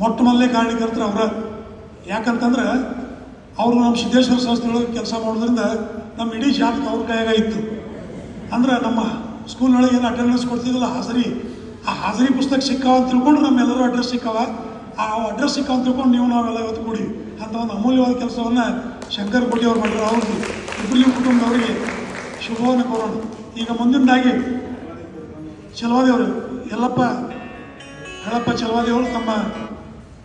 ಮೊಟ್ಟ ಮೊದಲೇ ಕಾರಣೀಕರ್ತರು ಅವರ ಯಾಕಂತಂದ್ರೆ ಅವರು ನಮ್ಮ ಸಿದ್ದೇಶ್ವರ ಸಂಸ್ಥೆಯೊಳಗೆ ಕೆಲಸ ಮಾಡೋದ್ರಿಂದ ನಮ್ಮ ಇಡೀ ಜಾತಕ ಅವ್ರ ಕೈಯಾಗ ಇತ್ತು. ಅಂದ್ರೆ ನಮ್ಮ ಸ್ಕೂಲ್ನೊಳಗೆ ಏನು ಅಟೆಂಡೆನ್ಸ್ ಕೊಡ್ತಿದ್ದಿಲ್ಲ, ಹಾಜರಿ, ಆ ಹಾಜರಿ ಪುಸ್ತಕ ಸಿಕ್ಕಾವ ಅಂತ ತಿಳ್ಕೊಂಡು ನಮ್ಮೆಲ್ಲರೂ ಅಡ್ರೆಸ್ ಸಿಕ್ಕಾವ. ಆ ಅಡ್ರೆಸ್ ಸಿಕ್ಕಾವ ಅಂತ ತಿಳ್ಕೊಂಡು ನೀವು ನಾವೆಲ್ಲ ಇವತ್ತು ಕೂಡಿ ಅಂತ ಒಂದು ಅಮೂಲ್ಯವಾದ ಕೆಲಸವನ್ನು ಶಂಕರ್ ಕೋಟಿ ಅವ್ರು ಮಾಡಿದ್ರು. ಅವ್ರದ್ದು ಇಬ್ಬರಿಗೂ ಕುಟುಂಬದವರಿಗೆ ಶುಭವನ್ನು ಕೋರೋಣ. ಈಗ ಮುಂದಿನದಾಗಿ ಚಲವಾದಿಯವರು ಎಲ್ಲಪ್ಪ ಹೇಳಪ್ಪ ಚಲವಾದಿಯವರು ತಮ್ಮ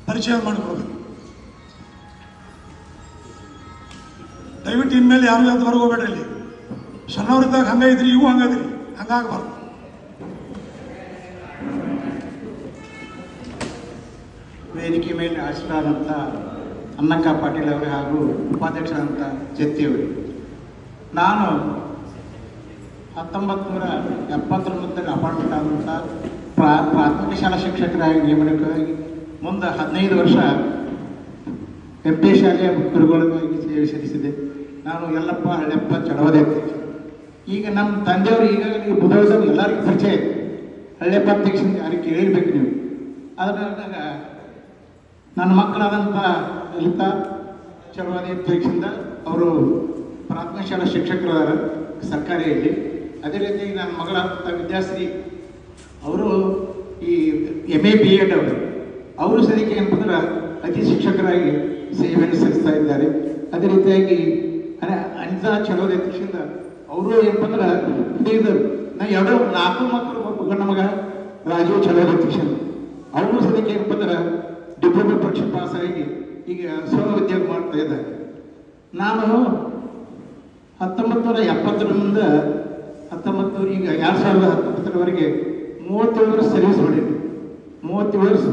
ಪರಿಚಯ ಮಾಡಿಕೊಡ್ಬೇಕು. ದಯವಿಟ್ಟು ಇನ್ಮೇಲೆ ಯಾರು ಅಂತ ಹೊರಗೆ ಇಲ್ಲಿ? ಸಣ್ಣವ್ರಿದ್ದಾಗ ಇದ್ರಿ, ಇವು ಹಂಗಾದ್ರಿ ಹಂಗಾಗಬಾರ್ದು. ವೇದಿಕೆ ಮೇಲೆ ಹಾಜರಾದಂಥ ಅನ್ನಕ್ಕ ಪಾಟೀಲ್ ಅವರು ಹಾಗೂ ಉಪಾಧ್ಯಕ್ಷರಾದಂಥ ಜತ್ತಿಯವರು ನಾನು ಹತ್ತೊಂಬತ್ತು ನೂರ ಎಪ್ಪತ್ತೊಂಬತ್ತರಲ್ಲಿ ಅಪಾಯಿಂಟ್ಮೆಂಟ್ ಆದಂಥ ಪ್ರಾ ಪ್ರಾಥಮಿಕ ಶಾಲಾ ಶಿಕ್ಷಕರಾಗಿ ನೇಮಕವಾಗಿ ಮುಂದೆ ಹದಿನೈದು ವರ್ಷ ಎಂ ಪಿ ಶಾಲೆಯ ಗುರುಗಳಿಗಾಗಿ ಸೇವೆ ಸಲ್ಲಿಸಿದೆ. ನಾನು ಎಲ್ಲಪ್ಪ ಹಳ್ಳೆಪ್ಪ ಚಡವದೆ ಈಗ ನಮ್ಮ ತಂದೆಯವರು ಈಗಾಗಲೇ ಬುಧವಾರ ಎಲ್ಲರಿಗೂ ಪರಿಚಯ ಇದೆ. ಹಳ್ಳೆಪ್ಪ ಅಧ್ಯಕ್ಷ ಯಾರಿಗೆ ಕೇಳಿರ್ಬೇಕು ನೀವು. ಅದರಾಗ ನನ್ನ ಮಕ್ಕಳಾದಂಥ ಲಲಿತಾ ಚಳವಾದಿ ಅಧ್ಯಕ್ಷದಿಂದ ಅವರು ಪ್ರಾಥಮಿಕ ಶಾಲಾ ಶಿಕ್ಷಕರಾದ ಸರ್ಕಾರಿಯಲ್ಲಿ. ಅದೇ ರೀತಿ ನನ್ನ ಮಗಳಾದಂಥ ವಿದ್ಯಾಶ್ರೀ, ಅವರು ಈ ಎಂ ಎ ಬಿ ಎಡ್ ಅವರು. ಅವರು ಸದಿಕೆ ಏನಪ್ಪ ಅಂದ್ರೆ ಅತಿ ಶಿಕ್ಷಕರಾಗಿ ಸೇವೆಯನ್ನು ಸಲ್ಲಿಸ್ತಾ ಇದ್ದಾರೆ. ಅದೇ ರೀತಿಯಾಗಿ ಅಂಜ ಅನಿತಾ ತಕ್ಷಣ ಅವರು ಏನಪ್ಪ ಅಂದ್ರೆ ಹಿಡಿದರು ನಾ ಯಾವುದೋ ನಾಲ್ಕು ಮಕ್ಕಳು ಗಂಡ ಮಗ ರಾಜೀವ್ ಚಲೋ ಅಧ್ಯಕ್ಷ ಅವರು ಸದ್ಯಕ್ಕೆ ಏನಪ್ಪ ಅಂದ್ರೆ ಡಿಪ್ಲೊಮಾ ಪರೀಕ್ಷೆ ಪಾಸ್ ಆಗಿ ಈಗ ಸ್ವ ಉದ್ಯೋಗ ಮಾಡ್ತಾ ಇದ್ದಾರೆ. ನಾನು ಹತ್ತೊಂಬತ್ತು ನೂರ ಎಪ್ಪತ್ತರಿಂದ ಹತ್ತೊಂಬತ್ತು ಈಗ ಎರಡು ಸಾವಿರದ ಹತ್ತೊಂಬತ್ತರವರೆಗೆ ಮೂವತ್ತೇಳು ವರ್ಷ ಸರ್ವಿಸ್ ಮಾಡಿದ್ದೆ. ಮೂವತ್ತೇಳು ವರ್ಷ.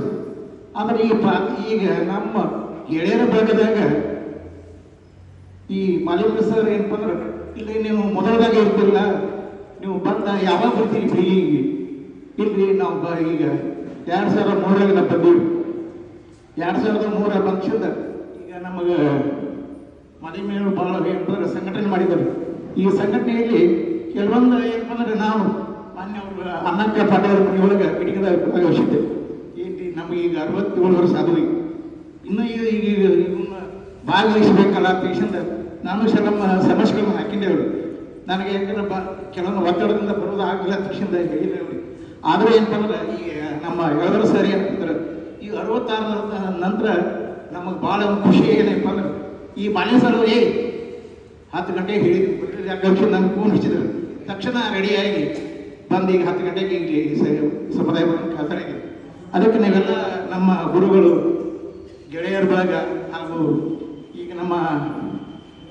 ಆದ್ರೆ ಈ ಪ್ರಾ ಈಗ ನಮ್ಮ ಗೆಳೆಯರ ಭಾಗದಾಗ ಈ ಮಾಲಿಂಗ ಸರ್ ಏನಪ್ಪ ಅಂದ್ರೆ ಇಲ್ಲಿ ನೀವು ಮೊದಲದಾಗ ಇರ್ತಿಲ್ಲ ನೀವು ಬಂದ ಯಾವಾಗ ಬರ್ತೀರಿ ಬೆಳಿಗ್ಗೆ ಇಲ್ರಿ ನಾವು ಬ- ಈಗ ಎರಡು ಸಾವಿರದ ಮೂರಾಗ ನಾವು ಬಂದೀವಿ. ಎರಡು ಸಾವಿರದ ಮೂರ ಪಕ್ಷದ ಈಗ ನಮಗೆ ಮನೆ ಮೇಲೆ ಭಾಳ ಏನಂದ್ರೆ ಸಂಘಟನೆ ಮಾಡಿದ್ದಾರೆ. ಈ ಸಂಘಟನೆಯಲ್ಲಿ ಕೆಲವೊಂದು ಏನಪ್ಪ ಅಂದ್ರೆ ನಾವು ಮಾನ್ಯ ಅನ್ನಕ್ಕ ಪಾಟೀಲ್ ಮನೆಯೊಳಗೆ ಏನ್ರಿ ನಮಗೆ ಈಗ ಅರವತ್ತೇಳು ವರ್ಷ ಆದ್ವು ಇನ್ನೂ ಈಗ ಈಗ ಈಗ ಇವನ್ನ ಭಾಗವಹಿಸಬೇಕಲ್ಲ ಅಂತ ಹೇಳಿಂದ ನಾನು ಸಲಮ್ಮ ಸಮಸ್ಯೆಗಳನ್ನು ಹಾಕಿದ್ದೇವ್ರಿ ನನಗೆ ಯಾಕಂದ್ರೆ ಬ, ಕೆಲವೊಂದು ಒತ್ತಡದಿಂದ ಬರೋದು ಆಗಿಲ್ಲ ತಕ್ಷಣ ಹೇಳಿಂದ ಆದರೆ ಅವ್ರಿಗೆ ಆದರೂ ಏನಪ್ಪ ಅಂದ್ರೆ ಈ, ನಮ್ಮ ಎಲ್ಲರೂ ಸರಿ ಅಂತಂದ್ರೆ ಈ ಅರವತ್ತಾರ ನಂತರ ನಮಗೆ ಭಾಳ ಒಂದು ಖುಷಿ ಏನಪ್ಪ ಅಂದ್ರೆ, ಈ ಮನೆ ಸರ್ ಏ, ಹತ್ತು ಗಂಟೆಗೆ ಹೇಳಿದ್ರು ಯಾಕಂದ್ರೆ ನಂಗೆ ಫೋನ್ ಹಚ್ಚಿದ್ರು? ತಕ್ಷಣ ರೆಡಿಯಾಗಿ ಬಂದು ಈಗ ಹತ್ತು ಗಂಟೆಗೆ ಇಲ್ಲಿ ಸಮುದಾಯವನ್ನು ಹಾಜರಾಗಿದೆ ಅದಕ್ಕೆ ನೀವೆಲ್ಲ ನಮ್ಮ ಗುರುಗಳು, ಗೆಳೆಯರ ಭಾಗ ಹಾಗೂ ಈಗ ನಮ್ಮ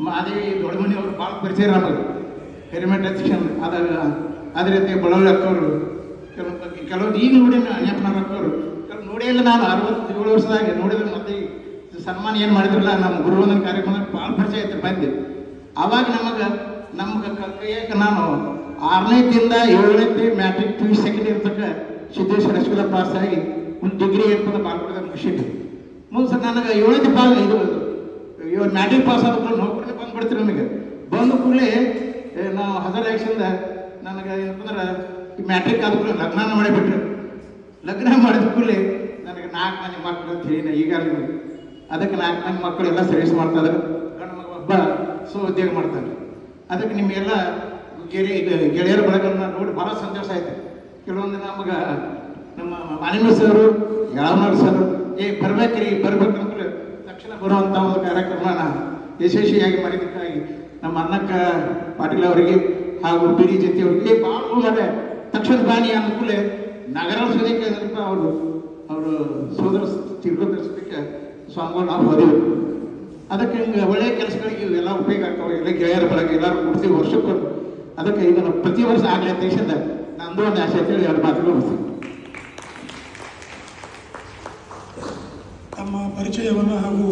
ಮಾದೇವಿ ದೊಡ್ಡಮನಿ ಅವರು ಭಾಳ ಪರಿಚಯ ನಮಗೆ. ಹೆರಿಮೆಂಟ್ ಅಧ್ಯಕ್ಷನ್ ಅದ ಅದೇ ರೀತಿ ಬಳವಳಿ ಅಕ್ಕವರು, ಕೆಲವು ಕೆಲವೊಂದು ಈಗ ನೋಡಿ ಅಣ್ಣಪ್ಪನವ್ರ ಅಕ್ಕವರು, ಕೆಲವು ನೋಡೇ ಇಲ್ಲ ನಾನು ಅರವತ್ತೇಳು ವರ್ಷದಾಗೆ ನೋಡಿದ್ರೆ ಮತ್ತೆ ಸನ್ಮಾನ ಏನು ಮಾಡಿದ್ರಲ್ಲ ನಮ್ಮ ಗುರುವಂದನ ಕಾರ್ಯಕ್ರಮ ಭಾಳ ಪರಿಚಯ ಐತೆ ಬಂದೆ. ಅವಾಗ ನಮಗೆ, ನಮ್ಗೆ ಕೈಯಾಗ ನಾನು ಆರನೇದಿಂದ ಏಳನೇ ಮ್ಯಾಟ್ರಿಕ್ ಪಿ ಯು ಸೆಕೆಂಡ್ ಇರ್ತಕ್ಕ ಸಿದ್ದೇಶ್ವರ ಸ್ಕೂಲ್ ಪಾಸ್ ಆಗಿ ಒಂದು ಡಿಗ್ರಿ ಏನ್ಪದ ಖುಷಿ ಮುಗಿಸಿದ್ದು ಮುಂದೆ ನನಗೆ ಏಳನೇ ಪಾಸ್ ಇದು ಇವಾಗ ಮ್ಯಾಟ್ರಿಕ್ ಪಾಸ್ ಆದ ಕೂಡ ನೌಕರಿ ಬಂದ್ಬಿಡ್ತೀರಿ ನನಗೆ ಬಂದ ಕೂಡಲೇ ನಾವು ಹಜಾರ್ ಆಕ್ಷನ್ದ ನನಗೆ ಏನಪ್ಪ ಅಂದ್ರೆ, ಈ ಮ್ಯಾಟ್ರಿಕ್ ಆದ ಕೂಡ ಲಗ್ನ ಮಾಡಿಬಿಟ್ರು. ಲಗ್ನ ಮಾಡಿದ ಕೂಡಲೇ ನನಗೆ ನಾಲ್ಕು ಮಂದಿ ಮಕ್ಕಳು ಅಂತ ಹೇಳಿ ಈಗ ಅದಕ್ಕೆ ನಾಲ್ಕು ಮಂದಿ ಮಕ್ಕಳು ಎಲ್ಲ ಸರ್ವಿಸ್ ಮಾಡ್ತಾರೆ ಗಂಡು ಮಗ ಒಬ್ಬ ಸೊ ಉದ್ಯೋಗ ಮಾಡ್ತಾರೆ ಅದಕ್ಕೆ ನಿಮಗೆಲ್ಲ ಗೆಳೆಯ, ಗೆಳೆಯರ ಬಳಗನ್ನ ನೋಡಿ ಭಾಳ ಸಂತೋಷ ಆಯ್ತು. ಕೆಲವೊಂದು ನಮ್ಗೆ ನಮ್ಮ ಮಾನಿಮ ಸರು ಯಾವನವ್ರ ಸರ್, ಏ, ಬರ್ಬೇಕ್ರಿ, ಬರ್ಬೇಕು ಅಂದ್ರೆ ತಕ್ಷಣ ಬರುವಂಥ ಒಂದು ಕಾರ್ಯಕ್ರಮನ ಯಶಸ್ವಿಯಾಗಿ ಮಾಡಿದ್ದಕ್ಕಾಗಿ ನಮ್ಮ ಅನ್ನಕ್ಕ ಪಾಟೀಲ್ ಅವರಿಗೆ ಹಾಗೂ ಬಿ ಡಿ ಜೊತೆ ಅವರಿಗೆ ಭಾಳ ತಕ್ಷಣ ಬಾನಿ ಅನುಕೂಲ ನಗರ ಸೋದಕ್ಕೆ ಅವರು ಅವರು ಸೋದರ ತಿಳ್ಕೊತಿರ್ಸಲಿಕ್ಕೆ ಸ್ವಾಮಿಗಳು ನಾವು ಹೋದೆವು. ಅದಕ್ಕೆ ಹಿಂಗೆ ಒಳ್ಳೆಯ ಕೆಲಸಗಳಿಗೆ ಇವೆಲ್ಲ ಉಪಯೋಗ ಆಗ್ತಾವೆ. ಎಲ್ಲ ಗೆಳೆಯರ ಬಳಗ ಎಲ್ಲರೂ ಕೊಡ್ತೀವಿ ವರ್ಷಕ್ಕೊಂದು. ಅದಕ್ಕೆ ಇದನ್ನು ಪ್ರತಿ ವರ್ಷ ಆಗಲೇ ದೇಶದ ನಂದು ಒಂದು ಆಸೆ ಅಂತೇಳಿ ಎರಡು ಮಾತುಗಳು ಪರಿಚಯವನ್ನು ಹಾಗೂ